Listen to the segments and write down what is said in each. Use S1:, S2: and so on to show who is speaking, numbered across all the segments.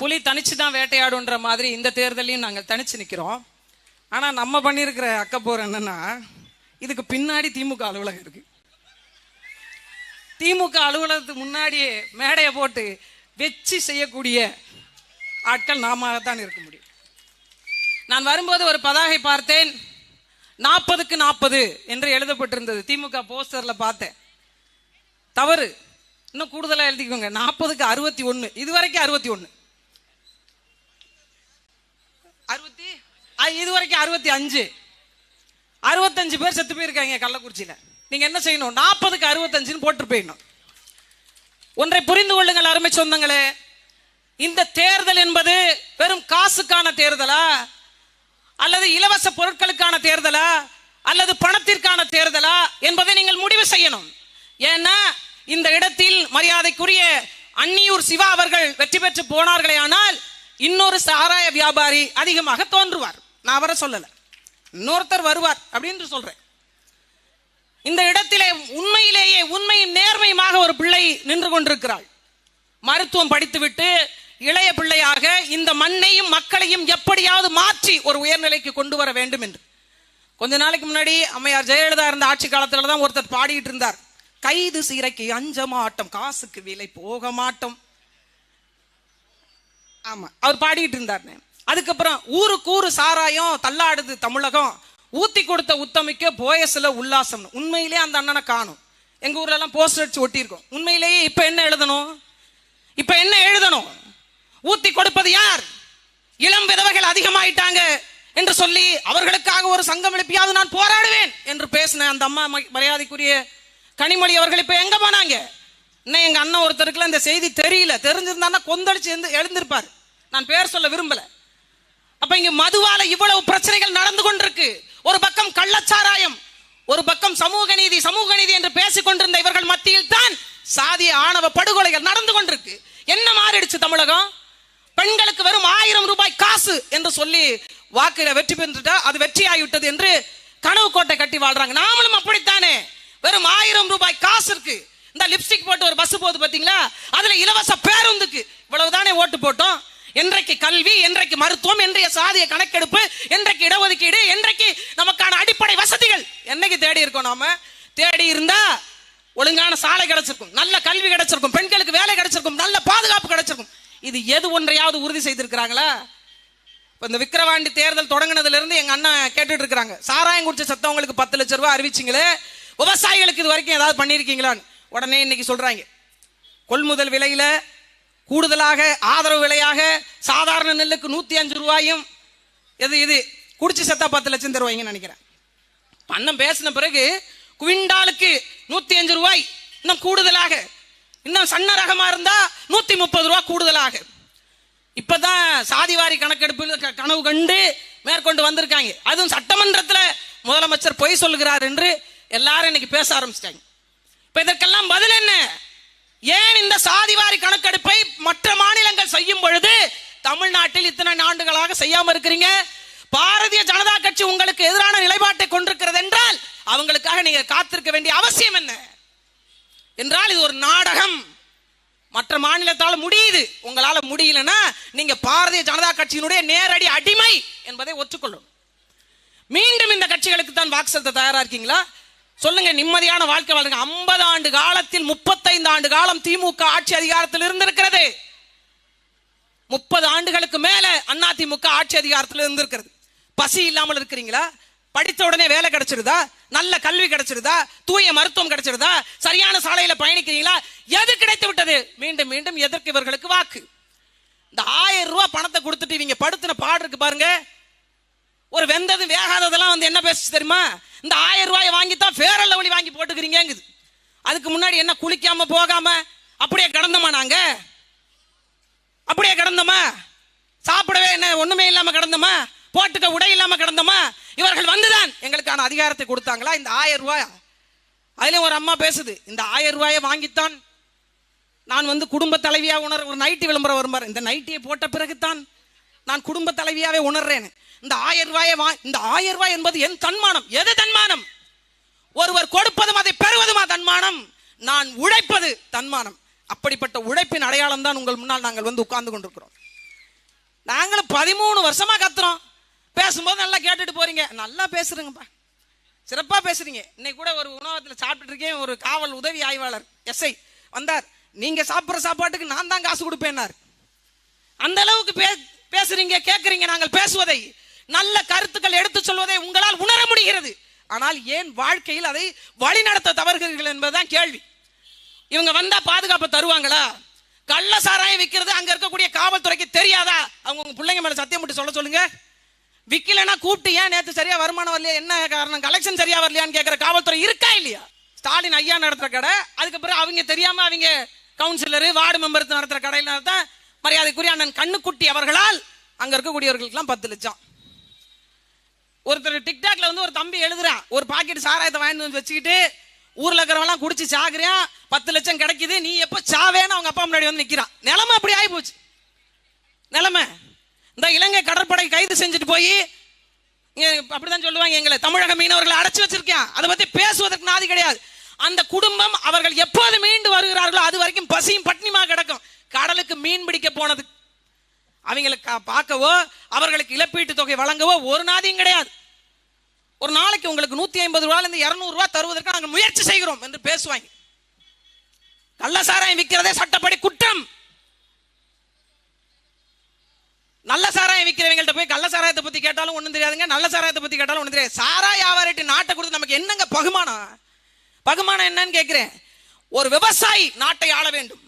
S1: புலி தனிச்சு தான் வேட்டையாடுன்ற மாதிரி இந்த தேர்தலையும் நாங்கள் தனிச்சு நிற்கிறோம் ஆனால் நம்ம பண்ணியிருக்கிற அக்கப்போர் என்னன்னா இதுக்கு பின்னாடி திமுக அலுவலகம் இருக்கு. திமுக அலுவலகத்துக்கு முன்னாடியே மேடையை போட்டு வெச்சு செய்யக்கூடிய ஆட்கள் நாம தான் இருக்க முடியும். நான் வரும்போது ஒரு பதாகை பார்த்தேன். நாற்பதுக்கு நாற்பது என்று எழுதப்பட்டிருந்தது. திமுக போஸ்டர்ல பார்த்தேன். தவறு. இன்னும் கூடுதலாக எழுதிக்கோங்க. நாற்பதுக்கு அறுபத்தி ஒன்று இதுவரைக்கும் அறுபத்தி ஒன்று அறுபத்தி இது வரைக்கும் அறுபத்தி அஞ்சு. அறுபத்தஞ்சு பேர் செத்து போயிருக்காங்க கள்ளக்குறிச்சியில. நீங்க என்ன செய்யணும்? நாற்பதுக்கு அறுபத்தஞ்சுன்னு போட்டு போயிடணும். ஒன்றை புரிந்து கொள்ளுங்கள் அருமை சொந்தங்களே. இந்த தேர்தல் என்பது வெறும் காசுக்கான தேர்தலா? அல்லது இலவச பொருட்களுக்கான தேர்தலா? அல்லது பணத்திற்கான தேர்தலா? என்பதை நீங்கள் முடிவு செய்யணும். ஏன்னா இந்த இடத்தில் மரியாதைக்குரிய அன்னியூர் சிவா அவர்கள் வெற்றி பெற்று போனார்களே ஆனால் இன்னொரு சாராய வியாபாரி அதிகமாக தோன்றுவார். நான் அவரை சொல்லல. இன்னொருத்தர் வருவார் அப்படின்னு சொல்றேன். இந்த இடத்திலே உண்மையிலேயே உண்மையும் நேர்மையுமாக ஒரு பிள்ளை நின்று கொண்டிருக்கிறாள். மருத்துவம் படித்துவிட்டு இளைய பிள்ளையாக இந்த மண்ணையும் மக்களையும் எப்படியாவது மாற்றி ஒரு உயர்நிலைக்கு கொண்டு வர வேண்டும் என்று. கொஞ்ச நாளைக்கு முன்னாடி அம்மையார் ஜெயலலிதா இருந்த ஆட்சி காலத்துல தான் ஒருத்தர் பாடிட்டு இருந்தார். கைது சீரைக்கு அஞ்ச மாட்டோம் காசுக்கு விலை போக மாட்டோம் ஆமா அவர் பாடிட்டு இருந்தார் அதுக்கப்புறம் ஊருக்கு ஊரு சாராயம் தள்ளாடுது தமிழகம். ஊத்தி கொடுத்த உத்தமிக்க போயஸ்ல உல்லாசம். உண்மையிலேயே அந்த அண்ணனை காணும். எங்க ஊர்ல எல்லாம் போஸ்டர் அடிச்சு ஒட்டியிருக்கோம். உண்மையிலேயே இப்ப என்ன எழுதணும்? இப்ப என்ன எழுதணும்? ஊத்தி கொடுப்பது யார்? இளம் விதவைகள் அதிகமாயிட்டாங்க என்று சொல்லி அவர்களுக்காக ஒரு சங்கம் எழுப்பியாவது நான் போராடுவேன் என்று பேசின அந்த அம்மா ம- மரியாதைக்குரிய கனிமொழி அவர்கள் இப்ப எங்க போனாங்க? இன்னும் எங்க அண்ணன் ஒருத்தருக்குலாம் இந்த செய்தி தெரியல. தெரிஞ்சிருந்தான்னா கொந்தளிச்சு எழுந்து எழுந்திருப்பார். நான் பேர் சொல்ல விரும்பலை. அப்ப இங்க மதுவால இவ்வளவு பிரச்சனைகள் நடந்து கொண்டிருக்கு. ஒரு பக்கம் கள்ளச்சாராயம் ஒரு பக்கம் சமூக நீதி சமூக நீதி என்று பேசிக் கொண்டிருந்த இவர்கள் மத்தியில் தான் சாதிய ஆணவ படுகொலைகள் நடந்து கொண்டிருக்கு. என்ன மாறிடுச்சு தமிழகம்? பெண்களுக்கு வெறும் ஆயிரம் ரூபாய் காசு என்று சொல்லி வாக்குல வெற்றி பெற்றுட்டா அது வெற்றி ஆகிவிட்டது என்று கனவு கோட்டை கட்டி வாழ்றாங்க. நாமளும் அப்படித்தானே? வெறும் ஆயிரம் ரூபாய் காசு இருக்கு. இந்த லிப்ஸ்டிக் போட்டு ஒரு பஸ் போகுது பாத்தீங்களா? அதுல இலவச பேருந்துக்கு இவ்வளவுதானே ஓட்டு போட்டோம்? என்றைக்கு கல்வி என்றைக்கு மருத்துவம் என்றைய சாதிய கணக்கெடுப்பு என்றைக்கு இடஒதுக்கீடு என்றைக்கு நமக்கான அடிப்படை வசதிகள் என்னைக்கு தேடி இருக்கோம் நாம? தேடி இருந்தா ஒழுங்கான சாலை கிடைச்சிருக்கும் நல்ல கல்வி கிடைச்சிருக்கும் பெண்களுக்கு வேலை கிடைச்சிருக்கும் நல்ல பாதுகாப்பு கிடைச்சிருக்கும். இது எது ஒன்றையாவது உறுதி செய்திருக்கிறாங்களா? இப்போ இந்த விக்கிரவாண்டி தேர்தல் தொடங்கினதுல இருந்து எங்க அண்ணன் கேட்டுட்டு இருக்கிறாங்க. சாராயம் குடிச்ச சத்தவங்களுக்கு பத்து லட்ச ரூபாய் அறிவிச்சிங்களே? விவசாயிகளுக்கு இது வரைக்கும் ஏதாவது பண்ணியிருக்கீங்களான்னு உடனே இன்னைக்கு சொல்றாங்க. கொள்முதல் விலையில கூடுதலாக ஆதரவு விலையாக சாதாரண நெல்லுக்கு நூத்தி அஞ்சு ரூபாயும் எது இது குடிச்சு செத்தா பத்து லட்சம் தருவாங்கன்னு நினைக்கிறேன். அண்ணன் பேசின பிறகு குவிண்டாலுக்கு நூத்தி அஞ்சு ரூபாய் இன்னும் கூடுதலாக. இன்னும் சன்ன ரகமா இருந்தா நூத்தி முப்பது ரூபாய் கூடுதலாக. இப்பதான் சாதிவாரி கணக்கெடுப்பு க- கனவு கண்டு மேற்கொண்டு வந்திருக்காங்க. அதுவும் சட்டமன்றத்தில் முதலமைச்சர் பொய் சொல்லுகிறார் என்று எல்லாரும் இன்னைக்கு பேச ஆரம்பிச்சிட்டாங்க. இப்ப இதற்கெல்லாம் பதில் என்ன? ஏன் இந்த சாதிவாரி கணக்கெடுப்பை மற்ற மாநிலங்கள் செய்யும் பொழுது தமிழ்நாட்டில் இத்தனை ஆண்டுகளாக செய்யாம இருக்கிறீங்க? பாரதிய ஜனதா கட்சி உங்களுக்கு எதிரான நிலைப்பாட்டை கொண்டிருக்கிறது என்றால் அவங்களுக்காக நீங்க காத்திருக்க வேண்டிய அவசியம் என்ன? என்றால் இது ஒரு நாடகம். மற்ற மாநிலத்தால் முடியுது. உங்களால முடியலன்னா நீங்க பாரதிய ஜனதா கட்சியினுடைய நேரடி அடிமை என்பதை ஒற்றுக்கொள்ளும் மீண்டும் இந்த கட்சிகளுக்கு தான் வாக்கு செலுத்த தயாரா இருக்கீங்களா? சொல்லுங்க நிம்மதியான வாழ்க்கை வாழுங்க. ஐம்பது ஆண்டு காலத்தில் முப்பத்தைந்து ஆண்டு காலம் திமுக ஆட்சி அதிகாரத்தில் இருந்திருக்கிறது. முப்பது ஆண்டுகளுக்கு மேல அதிமுக ஆட்சி அதிகாரத்தில் இருந்திருக்கிறது. பசி இல்லாமல் இருக்கிறீங்களா? படித்த உடனே வேலை கிடைச்சிருதா? நல்ல கல்வி கிடைச்சிருதா? தூய மருத்துவம் கிடைச்சிருதா? சரியான சாலையில பயணிக்கிறீங்களா? எது கிடைத்து விட்டது? மீண்டும் மீண்டும் எதற்கு இவர்களுக்கு வாக்கு? இந்த ஆயிரம் ரூபாய் பணத்தை கொடுத்துட்டு இவங்க படுத்தின பாடு இருக்கு பாருங்க. ஒரு வெந்தது வேகாததெல்லாம் வந்து என்ன பேசுச்சு தெரியுமா? இந்த ஆயிரம் ரூபாயை வாங்கி தான் ஃபேரல் லவ்லி வாங்கி போட்டுக்கிறீங்கங்குது. அதுக்கு முன்னாடி என்ன குளிக்காம போகாம அப்படியே கிடந்தோமா நாங்க? அப்படியே கடந்தோமா? சாப்பிடவே என்ன ஒண்ணுமே இல்லாம கிடந்தோமா? போட்டுக்க உடை இல்லாம கிடந்தோமா? இவர்கள் வந்துதான். எங்களுக்கான அதிகாரத்தை கொடுத்தாங்களா? இந்த ஆயிரம் ரூபாய். அதுல ஒரு அம்மா பேசுது இந்த ஆயிரம் ரூபாயை வாங்கித்தான். நான் வந்து குடும்ப தலைவியா உணர் ஒரு நைட்டி விளம்பரம் வரும்பார். இந்த நைட்டியை போட்ட பிறகுத்தான் நான் குடும்ப தலைவியாவே உணர்றேன் இந்த ஆயிரம் ரூபாயை வா இந்த ஆயிரம் ரூபாய் என்பது என் தன்மானம். எது தன்மானம்? ஒருவர் கொடுப்பதும் அதை பெறுவதுமா தன்மானம்? நான் உழைப்பது தன்மானம். அப்படிப்பட்ட உழைப்பின் அடையாளம் தான் உங்கள் முன்னால் நாங்கள் வந்து உட்கார்ந்து கொண்டிருக்கிறோம். நாங்களும் பதிமூணு வருஷமா கத்துறோம். பேசும்போது நல்லா கேட்டுட்டு போறீங்க. நல்லா பேசுறீங்கப்பா. சிறப்பா பேசுறீங்க. இன்னைக்கு கூட ஒரு உணவகத்தில் சாப்பிட்டுட்டு இருக்கேன். ஒரு காவல் உதவி ஆய்வாளர் எஸ்ஐ வந்தார். நீங்க சாப்பிடுற சாப்பாட்டுக்கு நான் தான் காசு கொடுப்பேன்னார். அந்த அளவுக்கு பே- பேசுறீங்க கேட்கறீங்க நாங்கள் பேசுவதை நல்ல கருத்துக்கள் எடுத்து சொல்வதை உங்களால் உணர முடிகிறது. ஆனால் ஏன் வாழ்க்கையில் அதை வழிநடத்த தவறுகிறீர்கள் என்பதுதான் கேள்வி. இவங்க வந்தா பாதுகாப்பு தருவாங்களா? கள்ள சாராயம் விற்கிறது அங்க இருக்கக்கூடிய காவல்துறைக்கு தெரியாதா? அவங்க உங்க பிள்ளைங்க மேல சத்தியம் போட்டு சொல்ல சொல்லுங்க. விக்கலனா கூப்பிட்டு ஏன் நேத்து சரியா வருமானம் வரலையா? என்ன காரணம்? கலெக்ஷன் சரியா வரலையான்னு கேட்கிற காவல்துறை இருக்கா இல்லையா? ஸ்டாலின் ஐயா நடத்துற கடை அதுக்கப்புறம் அவங்க தெரியாம அவங்க கவுன்சிலர் வார்டு மெம்பர் நடத்துற கடையில தான் மரியாதைக்குரிய அண்ணன் கண்ணுக்குட்டி அவர்களால் அங்க இருக்கக்கூடியவர்களுக்கெல்லாம் பத்து லட்சம். ஒருத்தர் டிக்டாக்ல வந்து ஒரு தம்பி எழுதுறான். ஒரு பாக்கெட் சாராயத்தை வாங்கி வந்து வச்சுக்கிட்டு ஊர்ல இருக்கிறவங்களாம் குடிச்சு சாகுறான் பத்து லட்சம் கிடைக்குது நீ எப்ப சாவேன்னு அவங்க அப்பா முன்னாடி வந்து நிக்கிறான். நிலைமை அப்படி ஆகி போச்சு நிலைமை. இந்த இலங்கை கடற்படை கைது செஞ்சுட்டு போய் அப்படிதான் சொல்லுவாங்க எங்களை தமிழக மீனவர்களை அடைச்சு வச்சிருக்கேன் அதை பத்தி பேசுவதற்கு நாதி கிடையாது. அந்த குடும்பம் அவர்கள் எப்போது மீண்டு வருகிறார்களோ அது வரைக்கும் பசியும் பட்னிமா கிடக்கும். கடலுக்கு மீன் பிடிக்க போனது. அவங்களுக்கு பார்க்கவோ அவர்களுக்கு இழப்பீட்டு தொகை வழங்கவோ ஒரு நாதியும் கிடையாது. ஒரு நாளைக்கு உங்களுக்கு நூத்தி ஐம்பது ரூபாயில இருந்து இருநூறு ரூபாய் தருவதற்கு நாங்கள் முயற்சி செய்கிறோம் என்று பேசுவாங்க. கள்ளசாராயம் விற்கிறதே சட்டப்படி குற்றம். நல்ல சாராயம் விற்கிறவங்கள்ட்ட போய் கள்ள சாராயத்தை பத்தி கேட்டாலும் ஒண்ணும் தெரியாதுங்க. நல்ல சாராயத்தை பத்தி கேட்டாலும் ஒண்ணும் தெரியாது. சாராய வியாபாரிட்டு நாட்டை கொடுத்து நமக்கு என்னங்க பகுமானம்? பகுமானம் என்னன்னு கேட்கிறேன். ஒரு விவசாயி நாட்டை ஆள வேண்டும்.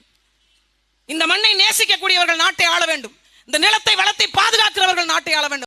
S1: இந்த மண்ணை நேசிக்கக்கூடியவர்கள் நாட்டை ஆள வேண்டும். இந்த நிலத்தை வளத்தை பாதுகாக்கிறவர்கள் நாட்டை ஆள வேண்டும்.